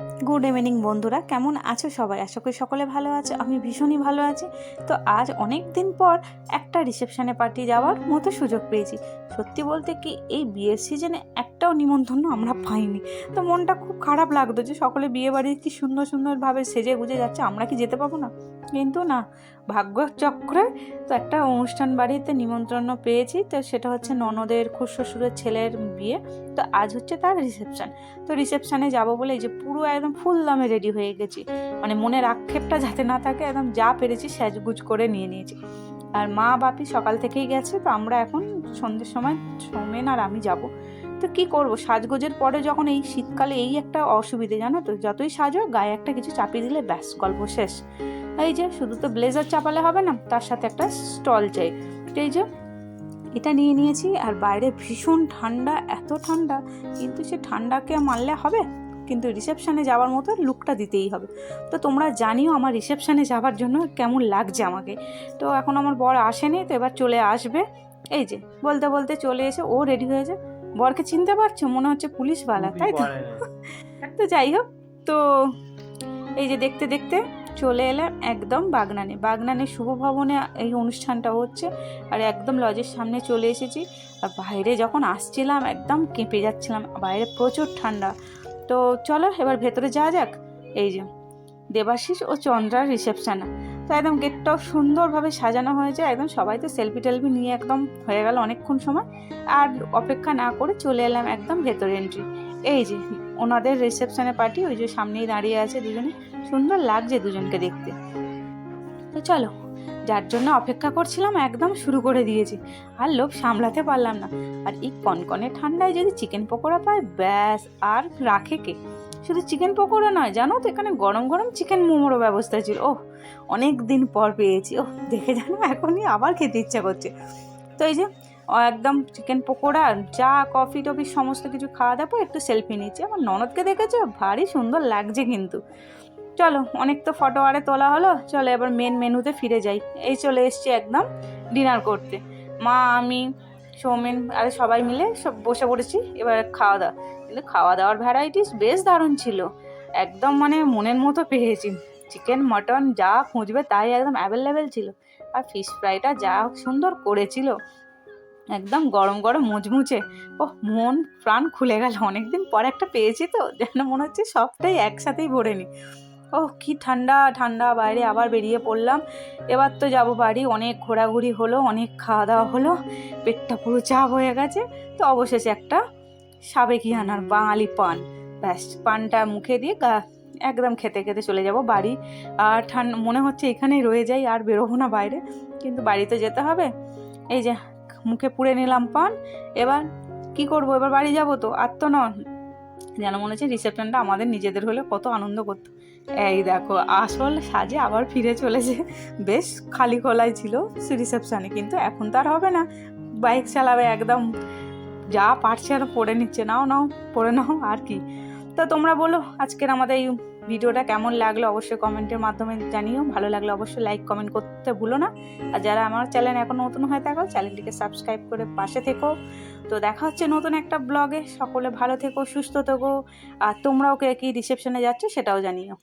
Good evening বন্ধুরা। কেমন আছো সবাই? আশা করি সকলে ভালো আছে। আমি ভীষণই ভালো আছি। তো আজ অনেক দিন পর একটা রিসেপশানে পার্টি যাওয়ার মতো সুযোগ পেয়েছি। সত্যি বলতে কি এই বিয়ের সিজনে একটাও নিমন্ত্রণ আমরা পাইনি। তো মনটা খুব খারাপ লাগতো যে সকলে বিয়ে বাড়ি কি সুন্দর সুন্দরভাবে সেজে গুজে যাচ্ছে, আমরা কি যেতে পাবো না? কিন্তু না, ভাগ্য চক্রে তো একটা অনুষ্ঠান বাড়িতে নিমন্ত্রণ পেয়েছি। তো সেটা হচ্ছে ননদের খুশ্বশুরের ছেলের বিয়ে। তো আজ হচ্ছে তার রিসেপশান তো রিসেপশানে যাব বলে যে পুরো একদম ফুল দামে রেডি হয়ে গেছি। মানে মনের আক্ষেপটা যাতে না থাকে, একদম যা পেরেছি সাজগুজ করে নিয়ে নিয়েছি। আর মা বাপি সকাল থেকেই গেছে, তো আমরা এখন সন্ধ্যের সময় সোমেন আর আমি যাব। তো কি করব? সাজগোজের পরে যখন এই শীতকালে এই একটা অসুবিধে, জানো তো? যতই সাজো, গায়ে একটা কিছু চাপিয়ে দিলে ব্যাস, গল্প শেষ। এই যে, শুধু তো ব্লেজার চাপালে হবে না, তার সাথে একটা স্টল চাই। এই যে, এটা নিয়ে নিয়েছি, আর বাইরে ভীষণ ঠান্ডা, এত ঠান্ডা, কিন্তু সে ঠান্ডাকে মারলে হবে, কিন্তু রিসেপশানে যাওয়ার মতো লুকটা দিতেই হবে। তো তোমরা জানিও আমার রিসেপশানে যাওয়ার জন্য কেমন লাগছে আমাকে। তো এখন আমার বর আসেনি, তো এবার চলে আসবে। এই যে, বলতে বলতে চলে এসে ও রেডি হয়েছে। বরকে চিনতে পারছ? মনে হচ্ছে পুলিশওয়ালা তাই তো? তো যাই হোক তো এই যে দেখতে দেখতে চলে এলাম একদম বাগনানে। বাগনানে শুভ ভবনে এই অনুষ্ঠানটা হচ্ছে আর একদম লজের সামনে চলে এসেছি। আর বাইরে যখন আসছিলাম একদম কেঁপে যাচ্ছিলাম বাইরে প্রচুর ঠান্ডা। তো চলো এবার ভেতরে যাওয়া যাক। এই যে দেবাশিস ও চন্দ্রার রিসেপশান তো একদম গেটটাও সুন্দরভাবে সাজানো হয়েছে একদম সবাই তো সেলফি টেলফি নিয়ে একদম হয়ে গেল অনেকক্ষণ সময়। আর অপেক্ষা না করে চলে এলাম একদম ভেতরে এন্ট্রি এই যে, ওনাদের রিসেপশনে পার্টি ওই যে সামনেই দাঁড়িয়ে আছে দুজনে। সুন্দর লাগছে দুজনকে দেখতে। তো চলো, যার জন্য অপেক্ষা করছিলাম একদম শুরু করে দিয়েছি। আর লোভ সামলাতে পারলাম না। আর এই কনকনে ঠান্ডায় যদি চিকেন পকোড়া পায়, ব্যাস, আর রাখে কে? শুধু চিকেন পকোড়া নয়, জানো তো? এখানে গরম গরম চিকেন মোমোরও ব্যবস্থা ছিল। ও অনেক দিন পর পেয়েছি। ও দেখে জানো এখনই আবার খেতে ইচ্ছা করছে। তো এই যে একদম চিকেন পকোড়া চা কফি টফি সমস্ত কিছু খাওয়া দাওয়া পর একটু সেলফি নিচ্ছি। আমার ননদকে দেখেছ? ভারী সুন্দর লাগছে কিন্তু। চলো, অনেক তো ফটো আরে তোলা হলো। চলো এবার মেন মেনুতে ফিরে যাই। এই চলে এসছি একদম ডিনার করতে। মা, আমি, সৌমেন, আরে সবাই মিলে সব বসে পড়েছি। এবার খাওয়া দাওয়া। কিন্তু খাওয়া দাওয়ার ভ্যারাইটিস বেশ দারুণ ছিল। একদম মানে মনের মতো পেয়েছি। চিকেন মটন যা খুঁজবে তাই একদম অ্যাভেলেবেল ছিল। আর ফিশ ফ্রাইটা যা সুন্দর করেছিল। একদম গরম গরম মুচমুচে। ও মন প্রাণ খুলে গেল। অনেকদিন পর একটা পেয়েছি তো, যেন মনে হচ্ছে সবটাই একসাথেই ভরে নি ও কি ঠান্ডা ঠান্ডা বাইরে আবার বেরিয়ে পড়লাম। এবার তো যাব বাড়ি। অনেক ঘোরাঘুরি হলো, অনেক খাওয়া দাওয়া হলো। পেটটা পুরো চাপ হয়ে গেছে। তো অবশেষে একটা সাবেকিয়ানার বাঙালি পান। ব্যাস, পানটা মুখে দিয়ে একদম খেতে খেতে চলে যাব বাড়ি। আর ঠান্ডা মনে হচ্ছে এখানেই রয়ে যাই, আর বেরোবো না বাইরে। কিন্তু বাড়িতে যেতে হবে। এই যে, মুখে পুড়ে নিলাম পান। এবার কি করব? এবার বাড়ি যাব তো, আর তো নন। যেন মনে হচ্ছে রিসেপশনটা আমাদের নিজেদের হলে কত আনন্দ করতো। এই দেখো, আসল সাজে আবার ফিরে চলেছে। বেশ খালি খোলাই ছিল রিসেপশানে কিন্তু এখন তো আর হবে না। বাইক চালাবে একদম। যা পারছে আর পড়ে নিচ্ছে, নাও নাও, পড়ে নাও, আর কি। তো তোমরা বলো আজকের আমাদের এই ভিডিওটা কেমন লাগল, অবশ্যই কমেন্টের মাধ্যমে জানিও। ভালো লাগলে অবশ্যই লাইক কমেন্ট করতে ভুলো না। আর যারা আমার চ্যানেল এখন নতুন হয়ে থাকো চ্যানেলটিকে সাবস্ক্রাইব করে পাশে থেকো। তো দেখা হচ্ছে নতুন একটা ব্লগে সকলে ভালো থেকো, সুস্থ থেকো। আর তোমরাও কে কী রিসেপশনে যাচ্ছ সেটাও জানিও।